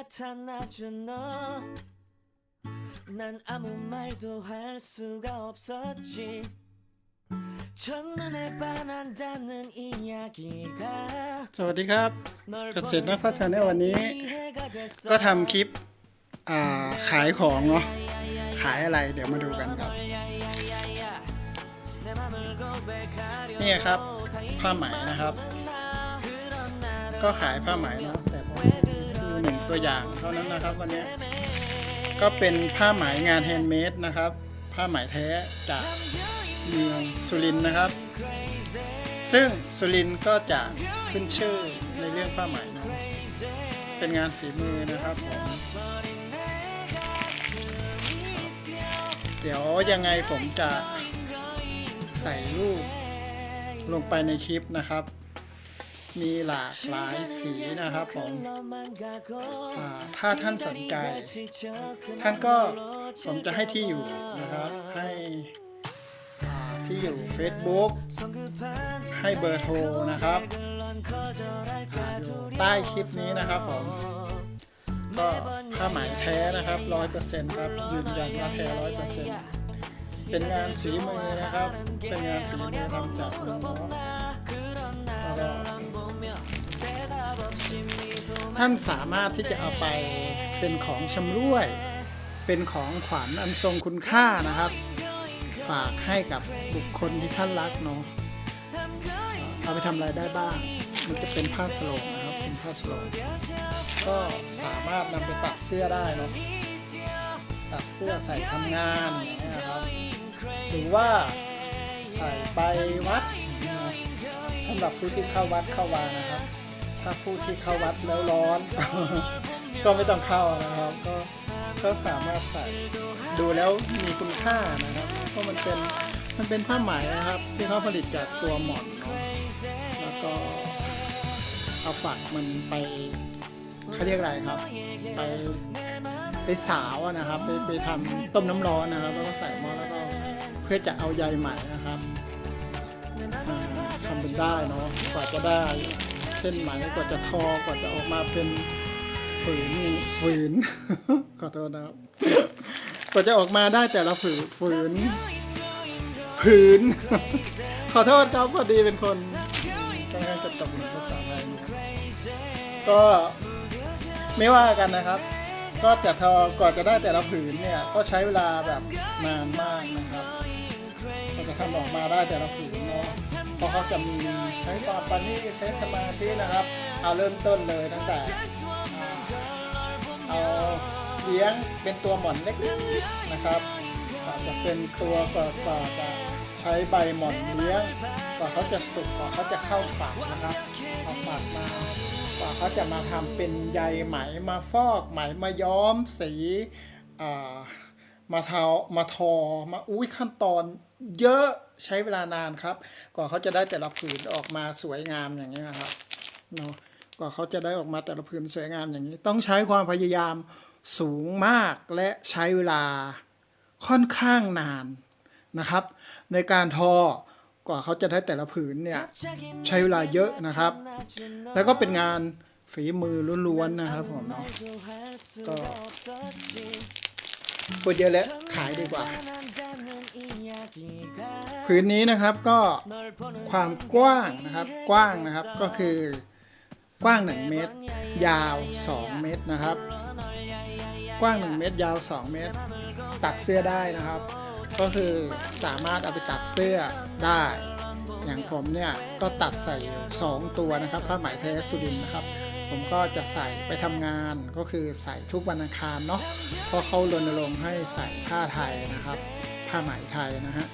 준 너 난 아무 말도 할 수가 없었지 첫눈에 반한다는 이야기가 สวัสดีครับ 널 เกษตรนักพัฒนาวันนี้ 이해가 됐어 ก็ทำคลิปอ่าขายของเนาะขายอะไรเดี๋ยวมาดูกันครับ 내 맘을 고백하려 นี่ครับ ผ้าไหมนะครับ 그런 나를 ก็ขายผ้าไหมเนาะแต่ผมดู หนึ่งตัวอย่างเท่านั้นนะครับวันนี้ก็เป็นผ้าไหมงานแฮนด์เมดนะครับ ผ้าไหมแท้จากเมืองสุรินนะครับ ซึ่งสุรินก็จะขึ้นชื่อในเรื่องผ้าไหมนะเป็นงานฝีมือนะครับผมเดี๋ยวยังไงผมจะใส่รูปลงไปในคลิปนะครับ มีหลากหลายสีนะครับผมถ้าท่านสนใจ ท่านก็ผมจะให้ที่อยู่นะครับ ให้ที่อยู่ Facebook ให้เบอร์โทรนะครับอยู่ใต้คลิปนี้นะครับผมก็ผ้าไหมแท้นะครับร้อยเปอร์เซ็นต์ครับ ยืนยันว่าแท้ร้อยเปอร์เซ็นต์เป็นงานฝีมือนะครับ เป็นงานฝีมือทำจากมืองนอ ท่านสามารถที่จะเอาไปเป็นของชำร่วย เป็นของขวัญอันทรงคุณค่านะครับ ฝากให้กับบุคคลที่ท่านรักเนาะเอาไปทำอะไรได้บ้าง มันจะเป็นผ้าสโลงนะครับ เป็นผ้าสโลงก็สามารถนำไปตัดเสื้อได้เนาะตัดเสื้อใส่ทำงานอย่างเงี้ยครับ หรือว่าใส่ไปวัด สำหรับผู้ที่เข้าวัดเข้าวานะครับ ถ้าผู้ที่เข้าวัดแล้วร้อน ก็ไม่ต้องเข้านะครับ ก็ก็สามารถใส่ดูแล้วมีคุณค่านะครับเพราะมันเป็นมันเป็นผ้าไหมนะครับ ที่เขาผลิตจากตัวหมอนแล้วก็เอาฝักมันไปเขาเรียกอะไรครับ ไปไปสาวนะครับ ไปไปทำต้มน้ำร้อนนะครับ แล้วก็ใส่หม้อแล้วก็เพื่อจะเอาใยไหมนะครับ ทำเป็นได้เนาะกว่าจะได้เส้นไหมกว่าจะทอกว่าจะออกมาเป็นฝืนฝืนขอโทษนะครับกว่าจะออกมาได้แต่ละผืนฝืนผืน ขอโทษครับพอดีเป็นคนกำลังจะตกหลุมภาษาไทยอยู่ก็ไม่ว่ากันนะครับ ก็จะทอก่อนจะได้แต่ละผืนเนี่ยก็ใช้เวลาแบบนานมากนะครับ ก็จะทำออกมาได้แต่ละผืนเนาะเพราะเขาจะมีใช้ความปานนีตใช้สมาธินะครับ เอาเริ่มต้นเลยตั้งแต่เอาเลี้ยงเป็นตัวหม่อนเล็กๆนะครับกว่าจะเป็นตัวก่อนกว่าจะใช้ใบหม่อนเลี้ยงกว่าเขาจะสุกกว่าเขาจะเข้าฝักนะครับเอาฝักมากว่าเขาจะมาทำเป็นใยไหมมาฟอกไหมมาย้อมสีอ่า มาเทามาทอมาอุ้ยขั้นตอนเยอะใช้เวลานานครับกว่าเขาจะได้แต่ละผืนออกมาสวยงามอย่างนี้ยครับเนาะกว่าเขาจะได้ออกมาแต่ละผืนสวยงามอย่างนี้ ต้องใช้ความพยายามสูงมากและใช้เวลาค่อนข้างนานนะครับ ในการทอกว่าเขาจะได้แต่ละผืนเนี่ยใช้เวลาเยอะนะครับ แล้วก็เป็นงานฝีมือล้วนๆนะครับผมเนาะก็ พูดเยอะแล้วขายดีกว่าผืนนี้นะครับก็ความกว้างนะครับกว้างนะครับก็คือกว้าง 1 เมตร ยาว 2 เมตรนะครับ กว้าง 1 เมตร ยาว 2 เมตร ตัดเสื้อได้นะครับ ก็คือสามารถเอาไปตัดเสื้อได้ อย่างผมเนี่ยก็ตัดใส่อยู่สองตัวนะครับผ้าไหมแท้สุรินนะครับ ผมก็จะใส่ไปทำงานก็คือใส่ทุกวันอังคารเนาะเพราะเขารณรงค์ให้ใส่ผ้าไทยนะครับ ผ้าไหมไทยนะฮะ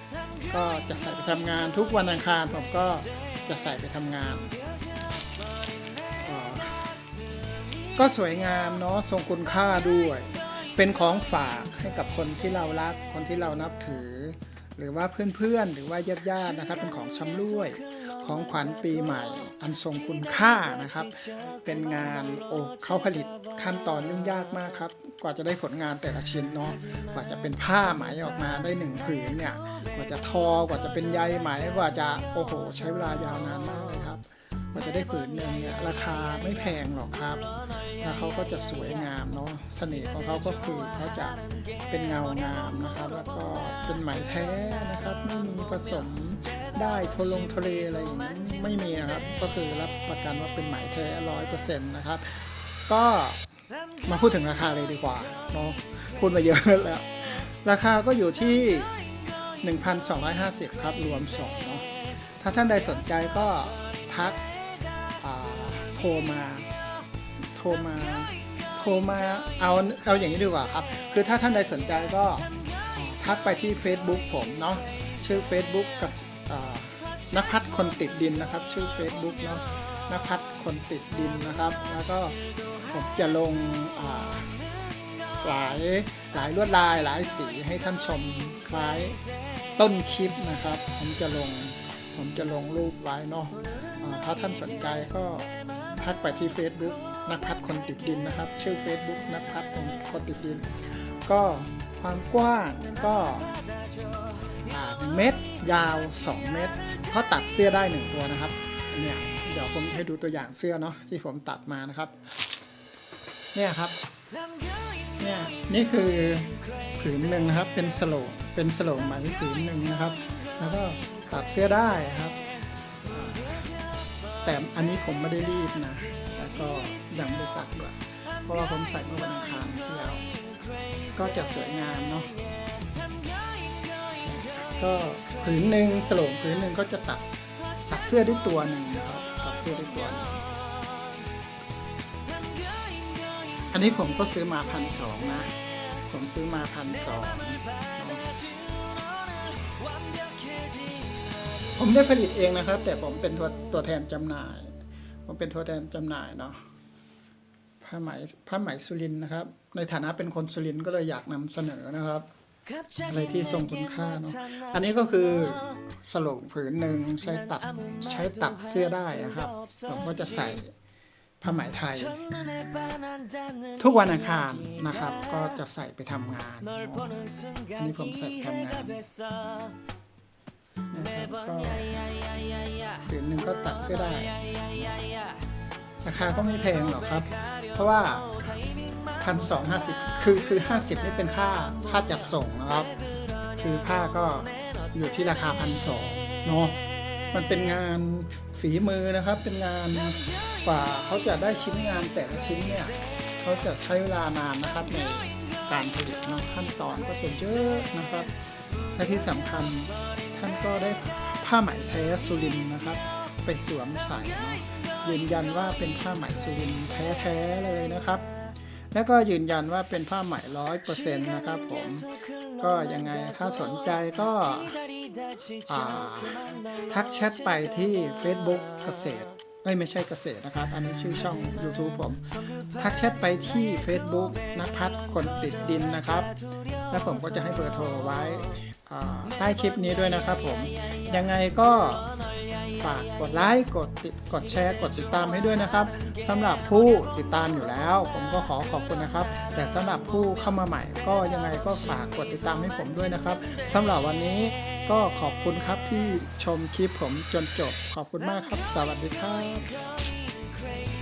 ก็จะใส่ไปทำงานทุกวันอังคารผมก็จะใส่ไปทำงาน ก็สวยงามเนาะทรงคุณค่าด้วย เป็นของฝากให้กับคนที่เรารักคนที่เรานับถือ หรือว่าเพื่อนๆหรือว่าญาติๆนะครับเป็นของชำร่วย ของขวัญปีใหม่ อันทรงคุณค่านะครับ เป็นงานโอ้เขาผลิตขั้นตอนยุ่งยากมากครับ กว่าจะได้ผลงานแต่ละชิ้นเนาะกว่าจะเป็นผ้าไหมออกมาได้หนึ่งผืนเนี่ยกว่าจะทอกว่าจะเป็นใยไหมกว่าจะโอ้โห ใช้เวลายาวนานมากเลยครับกว่าจะได้ผืนหนึ่งเนี่ยราคาไม่แพงหรอกครับแล้วเขาก็จะสวยงามเนาะเสน่ห์ของเขาก็คือเขาจะเป็นเงางามนะครับ แล้วก็เป็นไหมแท้นะครับไม่มีผสม ได้โทลงทะเลอะไรอย่างนี้ไม่มีนะครับ ก็คือรับประกันว่าเป็นหมายแท้ร้อยเปอร์เซ็นต์นะครับ ก็มาพูดถึงราคาเลยดีกว่าเนาะพูดมาเยอะแล้ว ราคาก็อยู่ที่ 1,250 ครับ รวมส่งเนาะถ้าท่านใดสนใจก็ทักโทรมา โทรมา โทรมา เอา เอาอย่างนี้ดีกว่าครับ คือถ้าท่านใดสนใจก็ทักไปที่ Facebook ผมเนาะ ชื่อ Facebook กับ นภัทรคนติดดินนะครับ ชื่อ Facebook เนาะนภัทรคนติดดินนะครับ แล้วก็ผมจะลงหลายหลายลวดลายหลายสีให้ท่านชมคล้ายต้นคลิปนะครับ ผมจะลงผมจะลงรูปไว้เนาะถ้าท่านสนใจก็ทักไปที่ Facebook นักพัฒคนติดดินนะครับ ชื่อ Facebook นักพัฒคนติดดิน ก็ความกว้างก็เมตรยาว 2 เมตร เขาตัดเสื้อได้1ตัวนะครับเนี่ยเดี๋ยวผมให้ดูตัวอย่างเสื้อเนาะที่ผมตัดมานะครับ เนี่ยครับเนี่ยนี่คือผืนหนึ่งนะครับ เป็นสโลงเป็นสโลงไหมผืนหนึ่งนะครับ แล้วก็ตัดเสื้อได้ครับ แต่อันนี้ผมไม่ได้รีดนะ แล้วก็ยังไม่ได้สักด้วยเพราะว่าผมใส่เมื่อวันอังคารที่แล้วก็จะสวยงามเนาะก็ ผืนหนึ่งสโลงผืนหนึ่งก็จะตัดตัดเสื้อได้ตัวหนึ่งนะครับตัดเสื้อได้ตัวอันนี้ผมก็ซื้อมาพันสองนะ ผมซื้อมาพันสองผมได้ผลิตเองนะครับ แต่ผมเป็นตัวตัวแทนจำหน่าย ผมเป็นตัวแทนจำหน่ายเนาะผ้าไหมผ้าไหมสุรินนะครับ ในฐานะเป็นคนสุรินก็เลยอยากนำเสนอนะครับ อะไรที่ทรงคุณค่าเนาะอันนี้ก็คือสโลงผืนหนึ่งใช้ตัดใช้ตัดเสื้อได้นะครับผมก็จะใส่ผ้าไหมไทย ทุกวันอังคารนะครับ ก็จะใส่ไปทำงานอันนี้ผมใส่ทำงานนะครับก็ผืนหนึ่งก็ตัดเสื้อได้ราคาก็ไม่แพงหรอกครับ เพราะว่า พันสองห้าสิบคือคือห้าสิบนี่เป็นค่าค่าจัดส่งนะครับ คือผ้าก็อยู่ที่ราคาพันสองเนาะมันเป็นงานฝีมือนะครับ เป็นงานกว่าเขาจะได้ชิ้นงานแต่ละชิ้นเนี่ยเขาจะใช้เวลานานนะครับในการผลิตเนาะขั้นตอนก็จะเยอะนะครับและที่สำคัญท่านก็ได้ผ้าไหมแท้สุรินนะครับ ไปสวมใส่เนาะยืนยันว่าเป็นผ้าไหมสุรินแท้ๆเลยนะครับ แล้วก็ยืนยันว่าเป็นผ้าไหมร้อยเปอร์เซ็นต์นะครับผม ก็ยังไงถ้าสนใจก็ทักแชทไปที่ Facebook เกษตรเอ้ยไม่ใช่เกษตรนะครับ อันนี้ชื่อช่อง YouTube ผม ทักแชทไปที่ Facebook นักพัฒน์คนติดดินนะครับ แล้วผมก็จะให้เบอร์โทรไว้ใต้คลิปนี้ด้วยนะครับผม ยังไงก็ ฝากกดไลค์กดติดกดแชร์กดติดตามให้ด้วยนะครับสำหรับผู้ติดตามอยู่แล้ว ผมก็ขอขอบคุณนะครับ แต่สำหรับผู้เข้ามาใหม่ ก็ยังไงก็ฝากกดติดตามให้ผมด้วยนะครับสำหรับวันนี้ก็ขอบคุณครับที่ชมคลิปผมจนจบ ขอบคุณมากครับ สวัสดีครับ